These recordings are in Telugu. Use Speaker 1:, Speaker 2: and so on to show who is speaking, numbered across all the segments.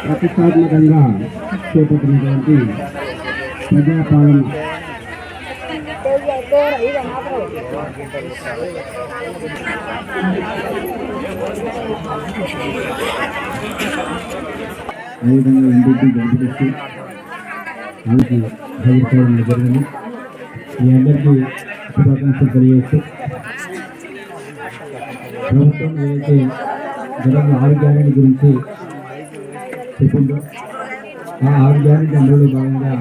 Speaker 1: ప్రతిష్టాత్మకంగా చేపట్టినటువంటి ప్రజాపాలన అదేవిధంగా ఎంపీపీ గణపతిస్తూ వాళ్ళకి చదువుకోవడం జరిగింది మీ అందరికీ శుభాకాంక్షలు తెలియజేస్తూ ప్రభుత్వం ఏదైతే జనంలో ఆరోగ్యాన్ని గురించి చెప్పిందో ఆ ఆరోగ్యానికి అందులో భాగంగా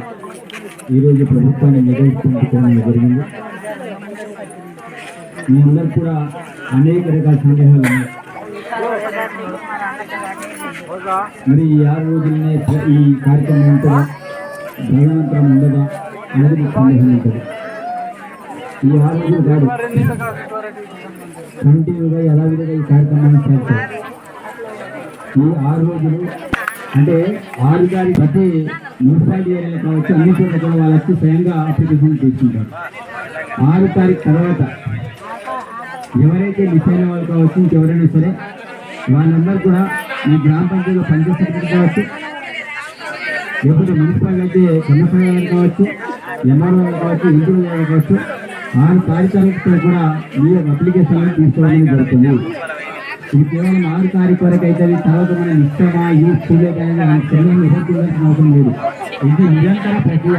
Speaker 1: ఈరోజు ప్రభుత్వాన్ని నిర్వహించుకోవడం జరిగింది. మీ అందరు కూడా అనేక రకాల సందేహాలు ఉన్నాయి. మరి ఈ ఆరు రోజులనే ఈ కార్యక్రమం ఉంటుందా భగవంతరం ఉండదా అనేది సందేహం ఉంటుంది. ఈ ఆరు రోజులు కాదు కంటిన్యూగా యథావిధిగా ఈ కార్యక్రమాన్ని చేస్తారు ఈ ఆరు రోజులు అంటే ఆరు గారి ప్రతి మున్సిపాలిటీ ఏరియాలో కావచ్చు అన్ని చోట్ల కూడా వాళ్ళు స్వయంగా అప్లికేషన్ తీసుకుంటారు. ఆరు తారీఖు తర్వాత ఎవరైతే మిస్ అయిన వాళ్ళు కావచ్చు ఇంకెవరైనా సరే వాళ్ళందరూ కూడా ఈ గ్రామ పంచాయతీలో పనిచేసేటప్పుడు కావచ్చు లేకపోతే మున్సిపాలిటీ అయితే కొన్నపల్లి కావచ్చు ఎంఆర్ఓ కావచ్చు ఇంటి కావచ్చు ఆరు తారీఖులతో కూడా మీ అప్లికేషన్ తీసుకోవడం జరుగుతుంది. ఇది కేవలం ఆరు తారీఖు వరకు అయితే అది తర్వాత మనం ఇష్టమా ఈ స్కూల్ సమయం అవసరం లేదు. ఇది నిరంతర ప్రక్రియ.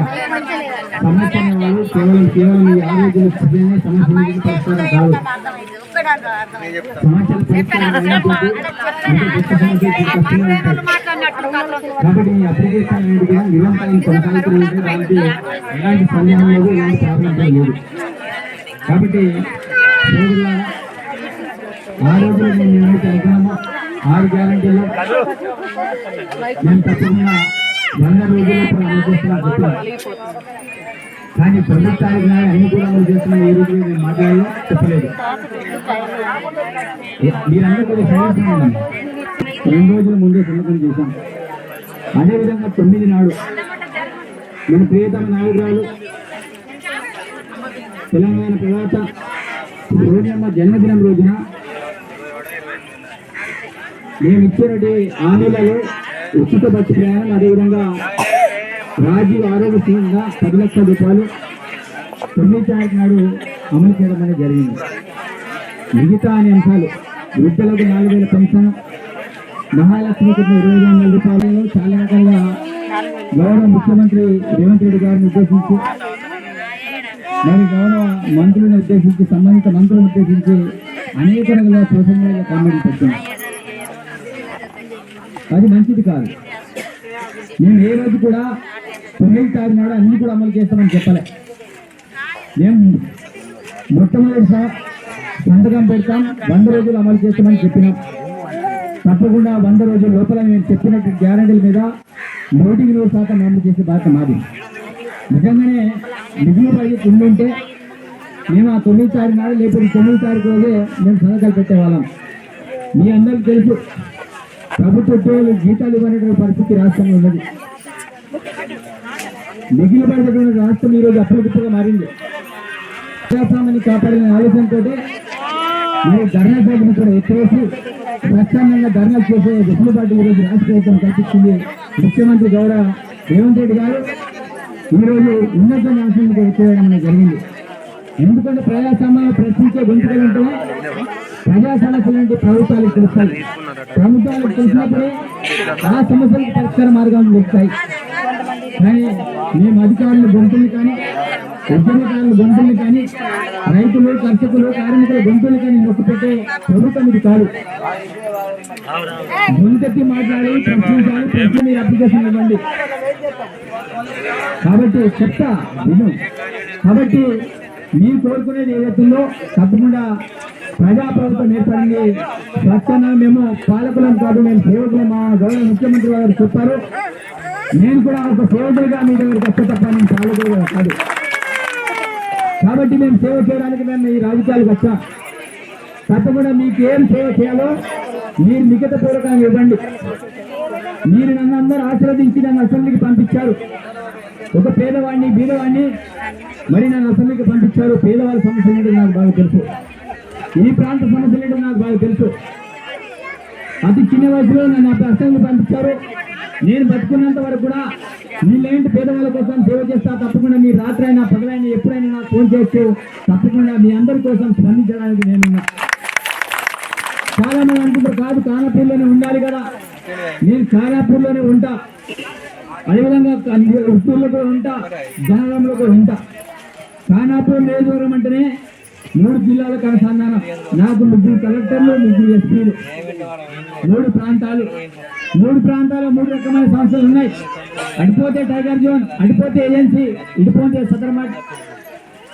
Speaker 1: సమస్య అనే వాళ్ళు కేవలం కేవలం ఈ ఆరోగ్య స్థితినే సమస్య నుంచి పరిష్కారం కాదు. సమస్యలు సమస్యలు కాబట్టి ఈ అప్లికేషన్ అనేది కూడా నిరంతరం కొనసాగుతూ ఉంటే దానికి ఎలాంటి సందేహం లేదు ఎలాంటి ప్రాబ్లం లేదు. కాబట్టి సోదరులారా, ఆ రోజు మేము ఏమైతే అనుకున్నామో ఆరు గ్యారంటీలో. మేము తప్పకుండా వంద రోజుల్లో కూడా అమలు చేస్తున్నాం చెప్పాం కానీ ప్రభుత్వానికి కానీ అన్ని కూడా అమలు చేస్తున్నా ఏ రోజు నేను మాట్లాడలో చెప్పలేదు. మీరందరూ కూడా సైలెంట్ రెండు రోజుల ముందే సంతకం చేశాం. అదేవిధంగా తొమ్మిది నాడు మన ప్రియతమ నాయకురాలు తెలంగాణ తర్వాత రోజమ్మ జన్మదినం రోజున మేము ఇచ్చినటువంటి హామీలలో ఉచిత బస్సు ప్రయాణం అదేవిధంగా రాజీవ్ ఆరోగ్య సీఎంగా పది లక్షల రూపాయలు తొమ్మిది తారీఖు నాడు అమలు చేయడం అనేది జరిగింది. మిగతా అనే అంశాలు వృద్ధులకు నాలుగు వేల పెన్షన్ మహాలక్ష్మికి ఇరవై ఐదు వందల రూపాయలు చాలా రకాలుగా గౌరవ ముఖ్యమంత్రి రేవంత్ రెడ్డి గారిని ఉద్దేశించి మరి గౌరవ మంత్రులను ఉద్దేశించి సంబంధిత మంత్రులను ఉద్దేశించి అనేక రకాల సోషల్ మీడియా కామెంట్లు అది మంచిది కాదు. మేము ఏ రోజు కూడా తొమ్మిది తారీఖు అన్ని కూడా అమలు చేస్తామని చెప్పలే. మేము మొట్టమొదటిసారి సంతకం పెడతాం వంద రోజులు అమలు చేస్తామని చెప్పినాం. తప్పకుండా వంద రోజుల లోపల మేము చెప్పినట్టు గ్యారంటీల మీద నూటికి నూరు శాతం అమలు చేసే బాధ్యత మాది. నిజంగానే మిగిలిన బడ్జెట్ ఉండుంటే మేము ఆ తొమ్మిది తారీఖు నాడు లేకపోతే తొమ్మిది తారీఖు రోజే మేము సంతకాలు పెట్టేవాళ్ళం. మీ అందరికీ తెలుసు ప్రభుత్వ ఉద్యోగులు జీతాలు ఇవ్వనటువంటి పరిస్థితి రాష్ట్రంలో ఉన్నది. మిగిలిపడినటువంటి రాష్ట్రం ఈరోజు అప్రగుప్తగా మారింది. ప్రజాస్వామ్యాన్ని కాపాడిన ఆలోచనతో మరి ధర్నా సభను కూడా ఎత్తేసి ప్రత్యామ్నాయంగా ధర్నా చేసే వెసులుబాటు ఈరోజు రాష్ట్ర ప్రభుత్వం కల్పిస్తుంది. ముఖ్యమంత్రి గౌడ రేవంత్ రెడ్డి గారు ఈరోజు ఉన్నత న్యాసానికి ఎత్తేయడం జరిగింది. ఎందుకంటే ప్రజాస్వామ్యాన్ని ప్రశ్నించే గొంతుకలు ఉంటే ప్రజా సమస్యలంటే ప్రభుత్వాలకు తెలుస్తాయి. ప్రభుత్వాలకు తెలిసినప్పుడే ఆ సమస్యలకు పరిష్కార మార్గాలు వస్తాయి మేము అధికారులు గొంతులు కానీ ఉద్యమకారులు గొంతులు కానీ రైతులు కర్షకులు కార్మికుల గొంతులు కానీ నొక్కిపెట్టే ప్రభుత్వం ఇది కాదు. గొంతెత్తి మాట్లాడి ప్రశ్నించాలి ప్రశ్న మీరు అప్లికేషన్ ఇవ్వండి. కాబట్టి చెప్తా విను. కాబట్టి మీరు కోరుకునేది ఏదైతుందో తప్పకుండా ప్రజాప్రభుత్వం ఏర్పడింది. స్వచ్ఛంగా మేము పాలకులం కాదు మేము సేవకులు. మా గౌరవ ముఖ్యమంత్రి గారు చెప్పారు. నేను కూడా ఒక సేవకుడిగా మీ దగ్గరికి వస్తే తప్ప నేను పాలకుడుగా కాదు. కాబట్టి మేము సేవ చేయడానికి మేము ఈ రాజకీయాలకు వచ్చా. తప్పకుండా మీకు ఏం సేవ చేయాలో మీరు మిగతా పూర్వకంగా ఇవ్వండి. మీరు నన్ను అందరూ ఆశీర్వదించి నన్ను అసెంబ్లీకి పంపించారు. ఒక పేదవాడిని బీదవాడిని మరి నన్ను అసెంబ్లీకి పంపించారు. పేదవాళ్ళ సమస్యలు ఏంటో నాకు బాగా తెలుసు. ఈ ప్రాంత సమస్యలు ఏంటో నాకు బాగా తెలుసు. అతి చిన్న వయసులో నన్ను అప్పుడు అసెంబ్లీ పంపించారు. నేను బతుకున్నంత వరకు కూడా వీళ్ళేంటి పేదవాళ్ళ కోసం సేవ చేస్తా తప్పకుండా మీ రాత్రి అయినా పగలైనా ఎప్పుడైనా నాకు ఫోన్ చేయొచ్చు తప్పకుండా మీ అందరి కోసం స్పందించడానికి నేనున్నా చాలా మంది అనుకుంటారు కాదు కానపూర్లోనే ఉండాలి కదా. నేను కానాపూర్లోనే ఉంటా. అదేవిధంగా ఉత్తూరులో కూడా ఉంటా జనగంలో కూడా ఉంటా. కానాపూర్ నియోజకవర్గం అంటేనే మూడు జిల్లాలకు అనుసంధానం నాకు ముగ్గురు కలెక్టర్లు ముగ్గురు ఎస్పీలు. మూడు ప్రాంతాలు. మూడు ప్రాంతాల్లో మూడు రకమైన సంస్థలు ఉన్నాయి. అడిపోతే టైగర్ జోన్ అడిపోతే ఏజెన్సీ ఇడిపోతే సదర్మట్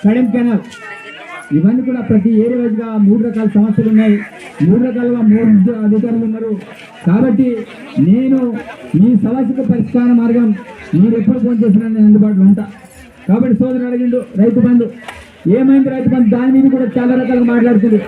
Speaker 1: కడెం కెనాల్ ఇవన్నీ కూడా ప్రతి ఏరియా వైజ్గా మూడు రకాల సమస్యలు ఉన్నాయి. మూడు రకాలుగా మూడు అధికారులు ఉన్నారు. కాబట్టి నేను మీ సమస్యకు పరిష్కార మార్గం మీరు ఎప్పుడు ఫోన్ చేసినా నేను అందుబాటులో ఉంటా. కాబట్టి సోదరుడు అడిగిండు రైతు బంధు ఏమైంది రైతు బంధు? దాని మీద కూడా చాలా రకాలుగా మాట్లాడుతుంది.